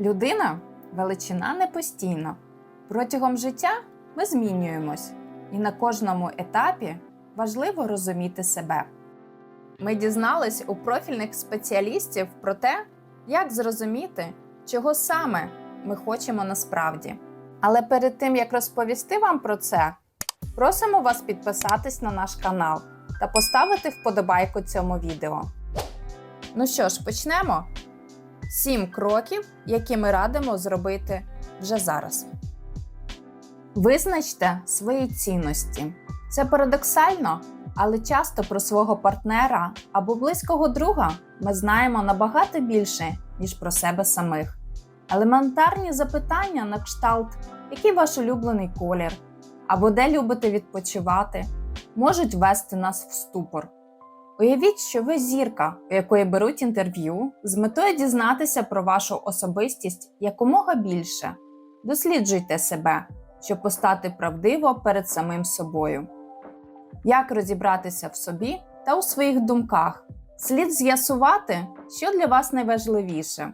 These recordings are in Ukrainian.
Людина величина не постійна. Протягом життя ми змінюємось, і на кожному етапі важливо розуміти себе. Ми дізнались у профільних спеціалістів про те, як зрозуміти, чого саме ми хочемо насправді. Але перед тим як розповісти вам про це, просимо вас підписатись на наш канал та поставити вподобайку цьому відео. Ну що ж, почнемо. Сім кроків, які ми радимо зробити вже зараз. Визначте свої цінності. Це парадоксально, але часто про свого партнера або близького друга ми знаємо набагато більше, ніж про себе самих. Елементарні запитання на кшталт, який ваш улюблений колір, або де любите відпочивати, можуть ввести нас в ступор. Уявіть, що ви зірка, у якої беруть інтерв'ю з метою дізнатися про вашу особистість якомога більше. Досліджуйте себе, щоб постати правдиво перед самим собою. Як розібратися в собі та у своїх думках? Слід з'ясувати, що для вас найважливіше.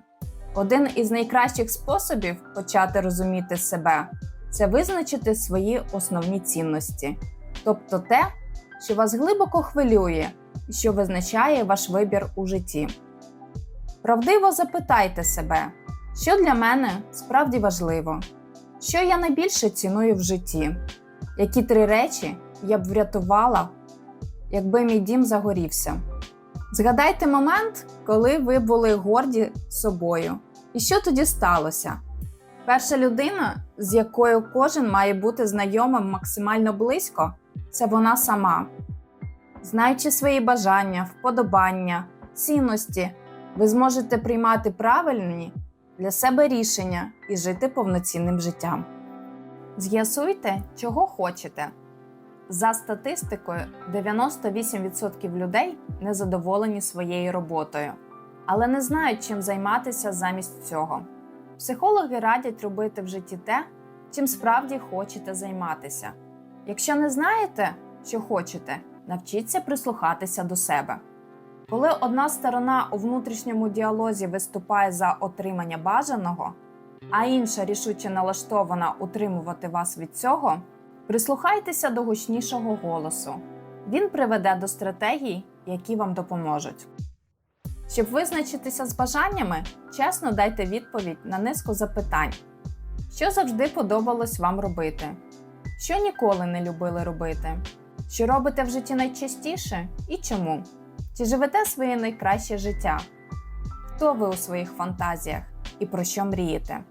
Один із найкращих способів почати розуміти себе це визначити свої основні цінності, тобто те, що вас глибоко хвилює що визначає ваш вибір у житті. Правдиво запитайте себе, що для мене справді важливо, що я найбільше ціную в житті, які три речі я б врятувала, якби мій дім загорівся. Згадайте момент, коли ви були горді собою, і що тоді сталося. Перша людина, з якою кожен має бути знайомим максимально близько, це вона сама. Знаючи свої бажання, вподобання, цінності, ви зможете приймати правильні для себе рішення і жити повноцінним життям. З'ясуйте, чого хочете. За статистикою, 98% людей незадоволені своєю роботою, але не знають, чим займатися замість цього. Психологи радять робити в житті те, чим справді хочете займатися. Якщо не знаєте, що хочете, навчіться прислухатися до себе. Коли одна сторона у внутрішньому діалозі виступає за отримання бажаного, а інша рішуче налаштована утримувати вас від цього, прислухайтеся до гучнішого голосу. Він приведе до стратегій, які вам допоможуть. Щоб визначитися з бажаннями, чесно дайте відповідь на низку запитань, що завжди подобалось вам робити, що ніколи не любили робити, що робите в житті найчастіше і чому, чи живете своє найкраще життя, хто ви у своїх фантазіях і про що мрієте.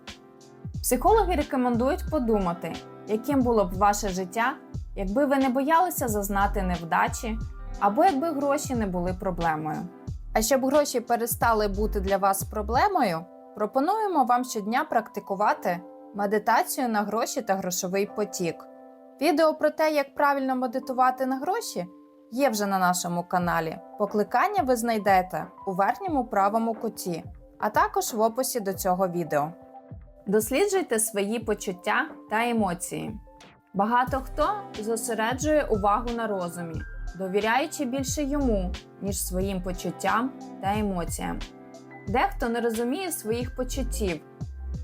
Психологи рекомендують подумати, яким було б ваше життя, якби ви не боялися зазнати невдачі або якби гроші не були проблемою. А щоб гроші перестали бути для вас проблемою, пропонуємо вам щодня практикувати медитацію на гроші та грошовий потік. Відео про те, як правильно медитувати на гроші, є вже на нашому каналі. Покликання ви знайдете у верхньому правому куті, а також в описі до цього відео. Досліджуйте свої почуття та емоції. Багато хто зосереджує увагу на розумі, довіряючи більше йому, ніж своїм почуттям та емоціям. Дехто не розуміє своїх почуттів,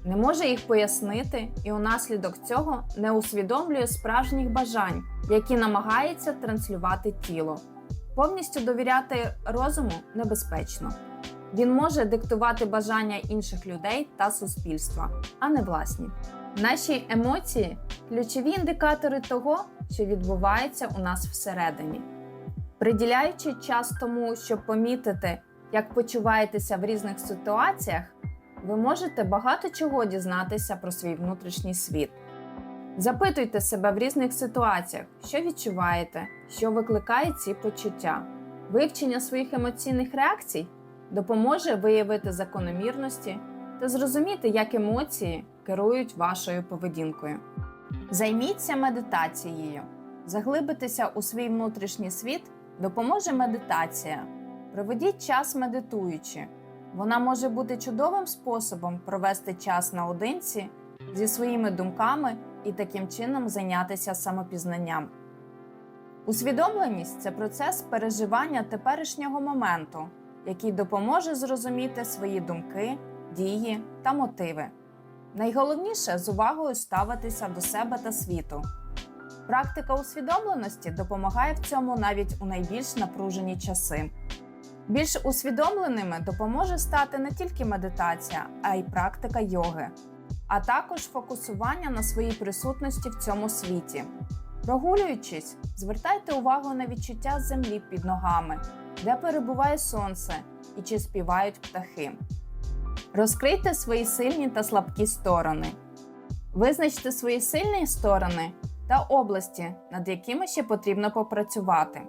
не може їх пояснити і унаслідок цього не усвідомлює справжніх бажань, які намагається транслювати тіло. Повністю довіряти розуму небезпечно. Він може диктувати бажання інших людей та суспільства, а не власні. Наші емоції ключові індикатори того, що відбувається у нас всередині. Приділяючи час тому, щоб помітити, як почуваєтеся в різних ситуаціях, ви можете багато чого дізнатися про свій внутрішній світ. Запитуйте себе в різних ситуаціях, що відчуваєте, що викликає ці почуття. Вивчення своїх емоційних реакцій допоможе виявити закономірності та зрозуміти, як емоції керують вашою поведінкою. Займіться медитацією. Заглибитися у свій внутрішній світ допоможе медитація. Проведіть час медитуючи. Вона може бути чудовим способом провести час наодинці зі своїми думками і таким чином зайнятися самопізнанням. Усвідомленість це процес переживання теперішнього моменту, який допоможе зрозуміти свої думки, дії та мотиви. Найголовніше з увагою ставитися до себе та світу. Практика усвідомленості допомагає в цьому навіть у найбільш напружені часи. Більш усвідомленими допоможе стати не тільки медитація, а й практика йоги, а також фокусування на своїй присутності в цьому світі. Прогулюючись, звертайте увагу на відчуття землі під ногами, де перебуває сонце і чи співають птахи. Розкрийте свої сильні та слабкі сторони. Визначте свої сильні сторони та області, над якими ще потрібно попрацювати.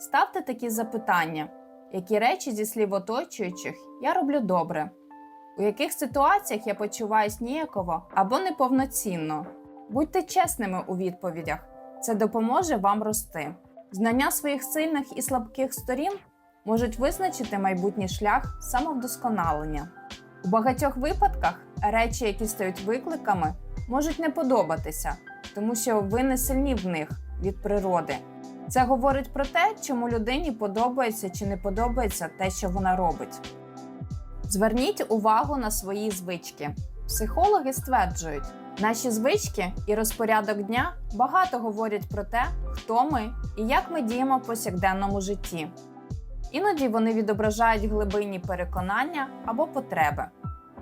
Ставте такі запитання, які речі зі слів оточуючих я роблю добре, у яких ситуаціях я почуваюсь ніяково або неповноцінно. Будьте чесними у відповідях, це допоможе вам рости. Знання своїх сильних і слабких сторін можуть визначити майбутній шлях самовдосконалення. У багатьох випадках речі, які стають викликами, можуть не подобатися, тому що ви не сильні в них від природи. Це говорить про те, чому людині подобається чи не подобається те, що вона робить. Зверніть увагу на свої звички. Психологи стверджують, наші звички і розпорядок дня багато говорять про те, хто ми і як ми діємо в повсякденному житті. Іноді вони відображають глибинні переконання або потреби.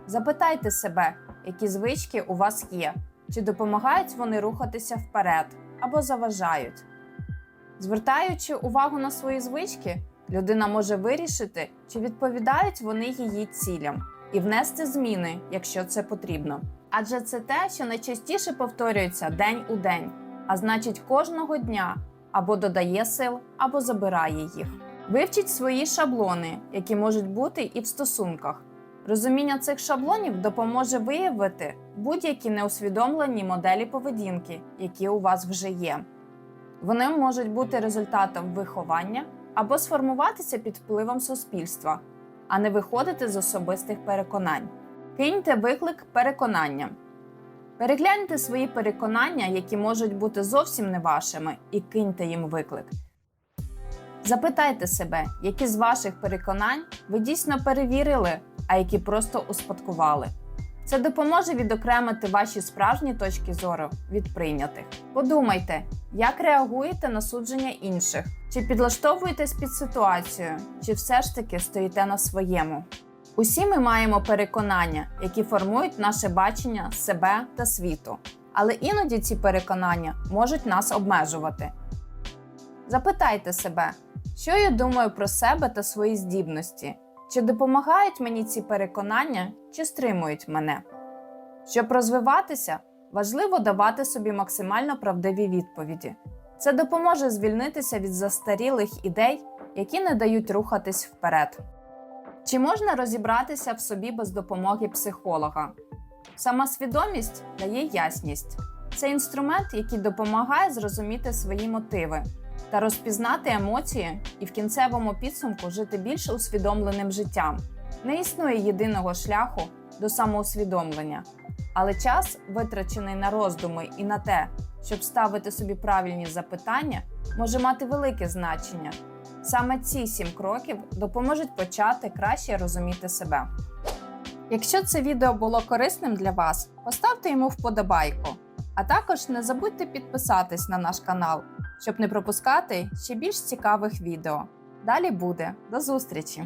Запитайте себе, які звички у вас є, чи допомагають вони рухатися вперед або заважають. Звертаючи увагу на свої звички, людина може вирішити, чи відповідають вони її цілям, і внести зміни, якщо це потрібно. Адже це те, що найчастіше повторюється день у день, а значить, кожного дня або додає сил, або забирає їх. Вивчіть свої шаблони, які можуть бути і в стосунках. Розуміння цих шаблонів допоможе виявити будь-які неусвідомлені моделі поведінки, які у вас вже є. Вони можуть бути результатом виховання або сформуватися під впливом суспільства, а не виходити з особистих переконань. Киньте виклик переконання. Перегляньте свої переконання, які можуть бути зовсім не вашими, і киньте їм виклик. Запитайте себе, які з ваших переконань ви дійсно перевірили, а які просто успадкували. Це допоможе відокремити ваші справжні точки зору від прийнятих. Подумайте, як реагуєте на судження інших, чи підлаштовуєтесь під ситуацію, чи все ж таки стоїте на своєму. Усі ми маємо переконання, які формують наше бачення себе та світу, але іноді ці переконання можуть нас обмежувати. Запитайте себе, що я думаю про себе та свої здібності, чи допомагають мені ці переконання, чи стримують мене. Щоб розвиватися, важливо давати собі максимально правдиві відповіді. Це допоможе звільнитися від застарілих ідей, які не дають рухатись вперед. Чи можна розібратися в собі без допомоги психолога? Самосвідомість дає ясність. Це інструмент, який допомагає зрозуміти свої мотиви та розпізнати емоції і в кінцевому підсумку жити більш усвідомленим життям. Не існує єдиного шляху до самоусвідомлення, але час, витрачений на роздуми і на те, щоб ставити собі правильні запитання, може мати велике значення. Саме ці сім кроків допоможуть почати краще розуміти себе. Якщо це відео було корисним для вас, поставте йому вподобайку, а також не забудьте підписатись на наш канал, щоб не пропускати ще більш цікавих відео. Далі буде. До зустрічі!